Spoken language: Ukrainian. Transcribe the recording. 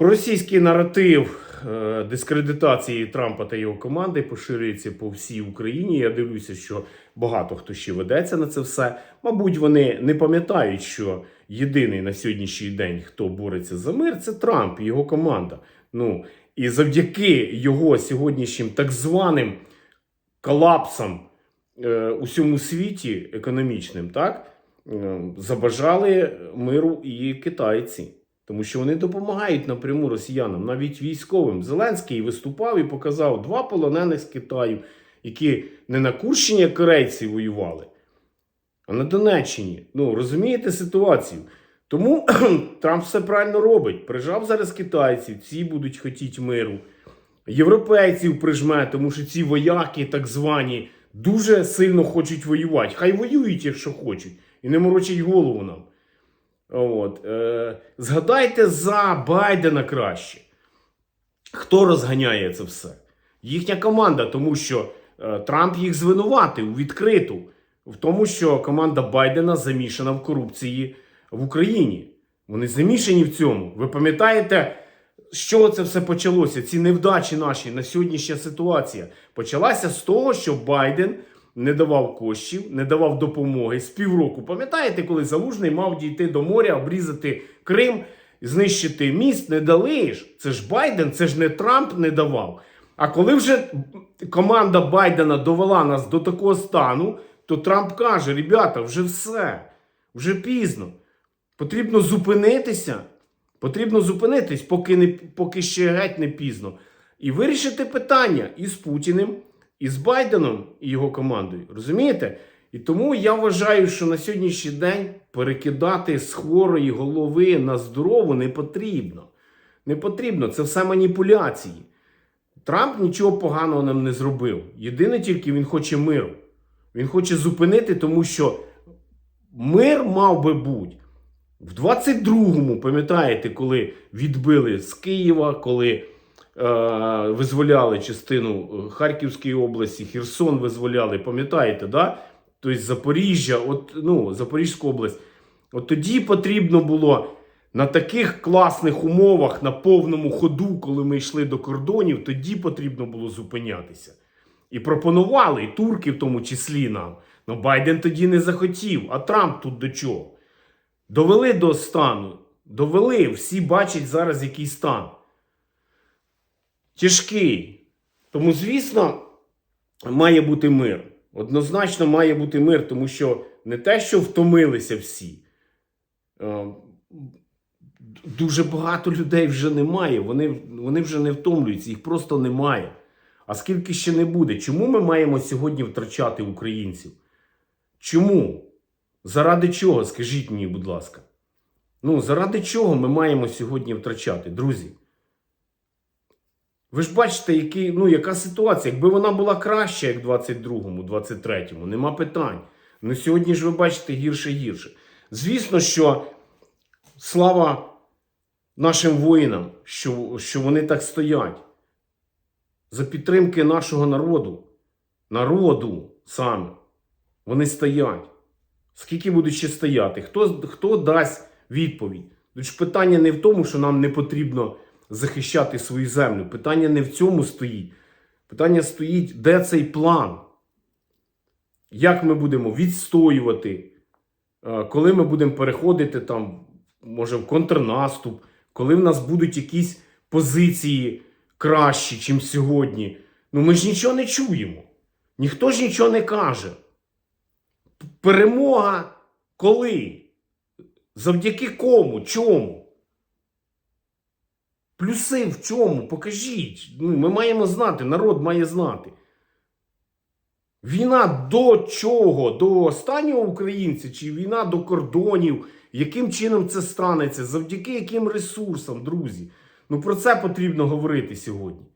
Проросійський наратив е, дискредитації Трампа та його команди поширюється по всій Україні. Я дивлюся, що багато хто ще ведеться на це все. Мабуть, вони не пам'ятають, що єдиний на сьогоднішній день, хто бореться за мир, це Трамп і його команда. Ну і завдяки його сьогоднішнім так званим колапсам е, у всьому світі економічним, так е, забажали миру і китайці. Тому що вони допомагають напряму росіянам, навіть військовим. Зеленський виступав і показав два полонених з Китаю, які не на Курщині, корейці воювали, а на Донеччині. Ну, розумієте ситуацію? Тому Трамп все правильно робить. Прижав зараз китайців, ці будуть хотіти миру. Європейців прижме, тому що ці вояки, так звані, дуже сильно хочуть воювати. Хай воюють, якщо хочуть, і не морочать голову нам. От. Е, згадайте за Байдена краще. Хто розганяє це все? Їхня команда, тому що е, Трамп їх звинуватив відкриту в тому, що команда Байдена замішана в корупції в Україні. Вони замішані в цьому. Ви пам'ятаєте, з чого це все почалося? Ці невдачі наші на сьогоднішня ситуація почалася з того, що Байден не давав коштів, не давав допомоги з півроку. Пам'ятаєте, коли Залужний мав дійти до моря, обрізати Крим, знищити міст? Не дали ж. Це ж Байден, це ж не Трамп не давав. А коли вже команда Байдена довела нас до такого стану, то Трамп каже: ребята, вже все, вже пізно. Потрібно зупинитися. Потрібно зупинитись, поки, не, поки ще геть не пізно. І вирішити питання із Путіним, і з Байденом і його командою. Розумієте? І тому я вважаю, що на сьогоднішній день перекидати з хворої голови на здорову не потрібно. Не потрібно. Це все маніпуляції. Трамп нічого поганого нам не зробив. Єдине тільки він хоче миру. Він хоче зупинити, тому що мир мав би бути. В 22-му, пам'ятаєте, коли відбили з Києва, коли визволяли частину е, Харківської області, Херсон визволяли, пам'ятаєте, да? Тобто Запоріжжя, от, ну, Запорізьку область. От тоді потрібно було на таких класних умовах, на повному ходу, коли ми йшли до кордонів, тоді потрібно було зупинятися. І пропонували, і турки в тому числі нам. Ну Байден тоді не захотів, а Трамп тут до чого? Довели до стану. Довели, всі бачать зараз який стан. Тяжкий. Тому, звісно, має бути мир. Однозначно має бути мир, тому що не те, що втомилися всі. Е, Дуже багато людей вже немає. Вони, вони вже не втомлюються, їх просто немає. А скільки ще не буде? Чому ми маємо сьогодні втрачати українців? Чому? Заради чого? Скажіть мені, будь ласка. Ну, заради чого ми маємо сьогодні втрачати, друзі? Ви ж бачите, який, ну, яка ситуація. Якби вона була краща, як в 22-му, 23-му, нема питань. Ну сьогодні ж ви бачите гірше гірше. Звісно, що слава нашим воїнам, що, що вони так стоять. За підтримки нашого народу. Народу саме. Вони стоять. Скільки будуть ще стояти? Хто, хто дасть відповідь? Тут ж питання не в тому, що нам не потрібно захищати свою землю. Питання не в цьому стоїть. Питання стоїть, де цей план? Як ми будемо відстоювати? Е, Коли ми будемо переходити там, може, в контрнаступ, коли в нас будуть якісь позиції кращі, ніж сьогодні. Ну ми ж нічого не чуємо. Ніхто ж нічого не каже. Перемога коли? Завдяки кому? Чому? Плюси в чому? Покажіть. Ну, ми маємо знати, народ має знати. Війна до чого? До останнього українця чи війна до кордонів? Яким чином це станеться? Завдяки яким ресурсам, друзі? Ну про це потрібно говорити сьогодні.